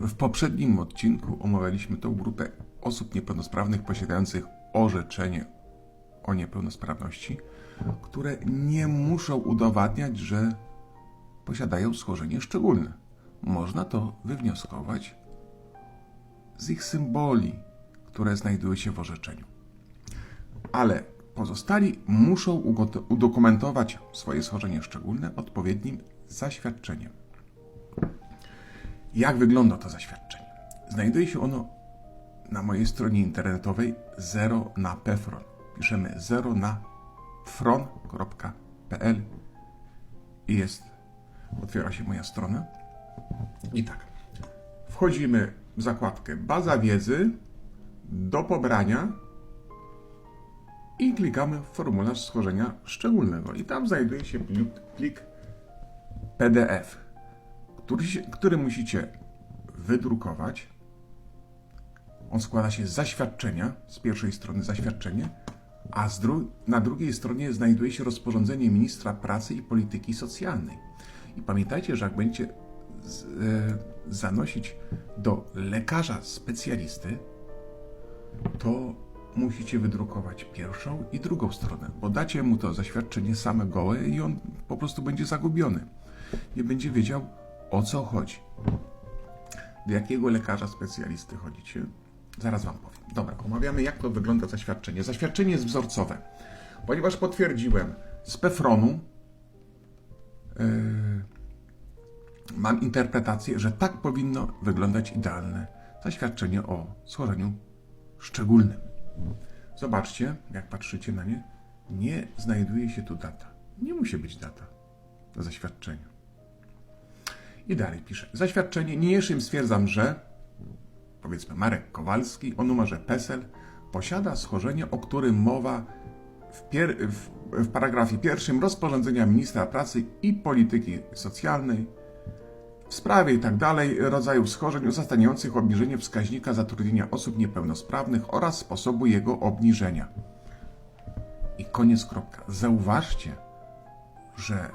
W poprzednim odcinku omawialiśmy tą grupę osób niepełnosprawnych posiadających orzeczenie o niepełnosprawności, które nie muszą udowadniać, że posiadają schorzenie szczególne. Można to wywnioskować z ich symboli, które znajdują się w orzeczeniu. Ale pozostali muszą udokumentować swoje schorzenie szczególne odpowiednim zaświadczeniem. Jak wygląda to zaświadczenie? Znajduje się ono na mojej stronie internetowej 0 na pefron. Piszemy 0 na fron.pl i jest, otwiera się moja strona. I tak, wchodzimy w zakładkę Baza wiedzy do pobrania i klikamy w formularz schorzenia szczególnego. I tam znajduje się plik PDF, który, który musicie wydrukować. On składa się z zaświadczenia, z pierwszej strony zaświadczenie, a dru- na drugiej stronie znajduje się rozporządzenie ministra pracy i polityki socjalnej. I pamiętajcie, że jak będziecie z, e, zanosić do lekarza specjalisty, to musicie wydrukować pierwszą i drugą stronę, bo dacie mu to zaświadczenie same gołe i on po prostu będzie zagubiony. Nie będzie wiedział o co chodzi. Do jakiego lekarza specjalisty chodzicie? Zaraz Wam powiem. Dobra, omawiamy jak to wygląda zaświadczenie. Zaświadczenie jest wzorcowe, ponieważ potwierdziłem z Pefronu, yy, mam interpretację, że tak powinno wyglądać idealne zaświadczenie o schorzeniu szczególnym. Zobaczcie, jak patrzycie na nie, nie znajduje się tu data. Nie musi być data do zaświadczenia. I dalej pisze. Zaświadczenie niniejszym stwierdzam, że powiedzmy Marek Kowalski o numerze PESEL posiada schorzenie, o którym mowa w, pier- w, w paragrafie pierwszym rozporządzenia ministra pracy i polityki socjalnej w sprawie i tak dalej rodzaju schorzeń uzasadniających obniżenie wskaźnika zatrudnienia osób niepełnosprawnych oraz sposobu jego obniżenia. I koniec kropka. Zauważcie, że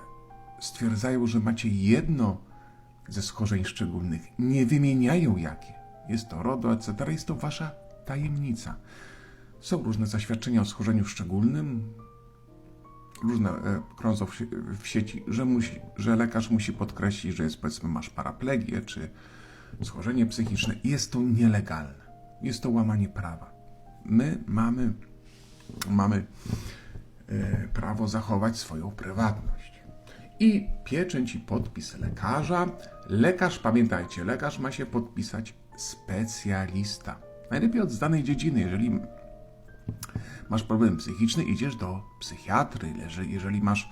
stwierdzają, że macie jedno ze schorzeń szczególnych. Nie wymieniają jakie. Jest to RODO, etc. Jest to wasza tajemnica. Są różne zaświadczenia o schorzeniu szczególnym, różne e, krążą w, w sieci, że, musi, że lekarz musi podkreślić, że jest powiedzmy masz paraplegię czy schorzenie psychiczne. Jest to nielegalne. Jest to łamanie prawa. My mamy, mamy e, prawo zachować swoją prywatność. I pieczęć i podpis lekarza. Lekarz, pamiętajcie, lekarz ma się podpisać specjalista. Najlepiej od danej dziedziny, jeżeli masz problem psychiczny, idziesz do psychiatry. Jeżeli masz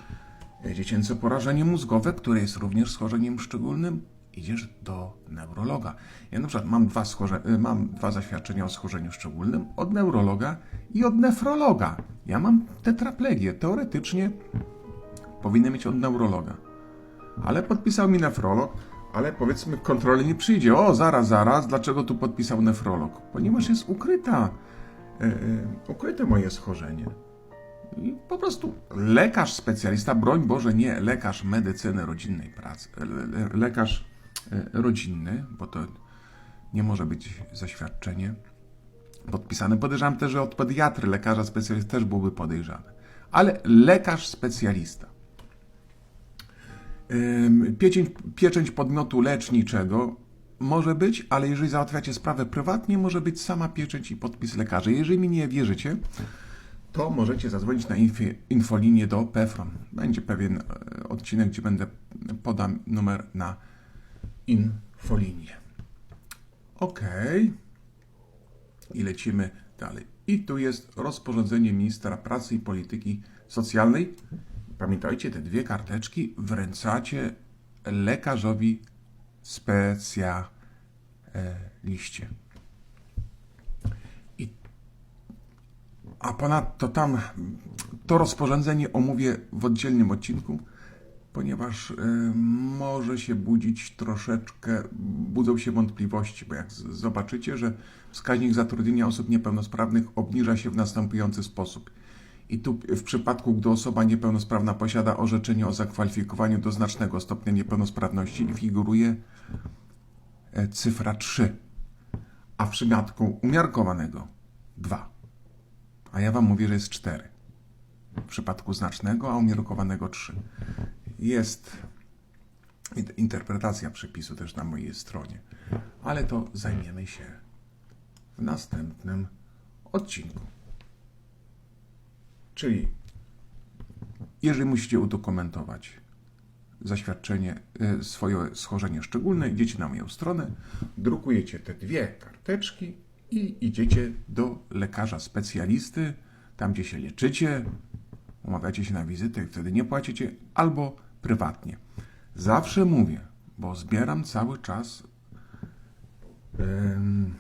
e, dziecięce porażenie mózgowe, które jest również schorzeniem szczególnym, idziesz do neurologa. Ja na przykład mam dwa, schorze- e, mam dwa zaświadczenia o schorzeniu szczególnym od neurologa i od nefrologa. Ja mam tetraplegię. Teoretycznie powinny mieć od neurologa. Ale podpisał mi nefrolog, ale powiedzmy kontroli nie przyjdzie. O, zaraz, zaraz, dlaczego tu podpisał nefrolog? Ponieważ jest ukryta, e, e, ukryte moje schorzenie. I po prostu lekarz specjalista, broń Boże, nie lekarz medycyny rodzinnej pracy, le, le, lekarz e, rodzinny, bo to nie może być zaświadczenie podpisane. Podejrzewam też, że od pediatry lekarza specjalisty też byłoby podejrzane. Ale lekarz specjalista. Pieczęć, podmiotu leczniczego może być, ale jeżeli załatwiacie sprawę prywatnie, może być sama pieczęć i podpis lekarza. Jeżeli mi nie wierzycie, to możecie zadzwonić na infolinię do PEFRON. Będzie pewien e, odcinek, gdzie będę podam numer na infolinię. Ok. I lecimy dalej. I tu jest rozporządzenie ministra pracy i polityki socjalnej. Pamiętajcie, te dwie karteczki wręcacie lekarzowi specjaliście. I a ponadto tam to rozporządzenie omówię w oddzielnym odcinku, ponieważ y, może się budzić troszeczkę, budzą się wątpliwości, bo jak zobaczycie, że wskaźnik zatrudnienia osób niepełnosprawnych obniża się w następujący sposób. I tu w przypadku, gdy osoba niepełnosprawna posiada orzeczenie o zakwalifikowaniu do znacznego stopnia niepełnosprawności figuruje e, cyfra 3, a w przypadku umiarkowanego 2. A ja Wam mówię, że jest 4. W przypadku znacznego, a umiarkowanego 3. Jest int- interpretacja przepisu też na mojej stronie, ale to zajmiemy się w następnym odcinku. Czyli, jeżeli musicie udokumentować zaświadczenie, y, swoje schorzenie szczególne, idziecie na moją stronę, drukujecie te dwie karteczki i idziecie do lekarza specjalisty, tam gdzie się leczycie, umawiacie się na wizytę i wtedy nie płacicie, albo prywatnie. Zawsze mówię, bo zbieram cały czas em,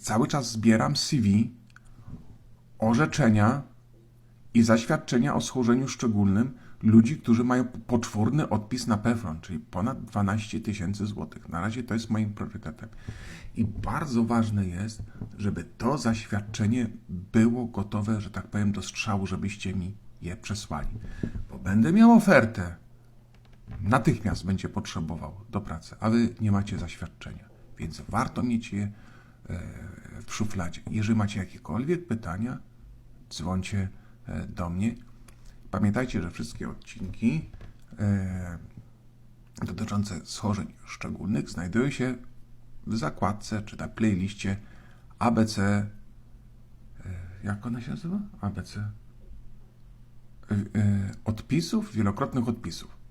cały czas zbieram CV, orzeczenia i zaświadczenia o schorzeniu szczególnym ludzi, którzy mają poczwórny odpis na PFRON, czyli ponad 12 tysięcy złotych. Na razie to jest moim priorytetem. I bardzo ważne jest, żeby to zaświadczenie było gotowe, że tak powiem, do strzału, żebyście mi je przesłali. Bo będę miał ofertę, natychmiast będzie potrzebował do pracy, a wy nie macie zaświadczenia. Więc warto mieć je e, w szufladzie. Jeżeli macie jakiekolwiek pytania, dzwońcie e, do mnie. Pamiętajcie, że wszystkie odcinki e, dotyczące schorzeń szczególnych znajdują się w zakładce czy na playliście ABC. e, Jak ona się nazywa? ABC. Odpisów, wielokrotnych odpisów.